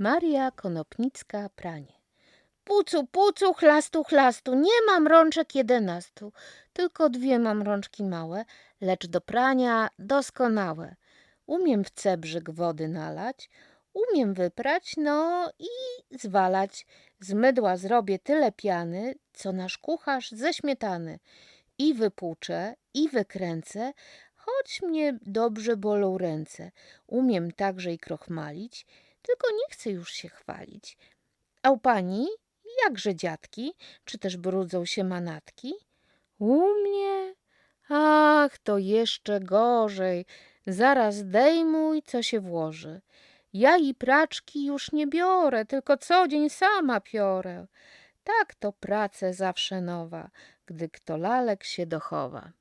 Maria Konopnicka pranie. Pucu, pucu, chlastu, chlastu, nie mam rączek jedenastu, tylko dwie mam rączki małe, lecz do prania doskonałe. Umiem w cebrzyk wody nalać, umiem wyprać, no i zwalać. Z mydła zrobię tyle piany, co nasz kucharz ze śmietany. I wypłuczę, i wykręcę, choć mnie dobrze bolą ręce. Umiem także i krochmalić, tylko nie chcę już się chwalić. A u pani, jakże dziadki, czy też brudzą się manatki? U mnie? Ach, to jeszcze gorzej. Zaraz dejmuj, co się włoży. Ja i praczki już nie biorę, tylko co dzień sama piorę. Tak to prace zawsze nowa, gdy kto lalek się dochowa.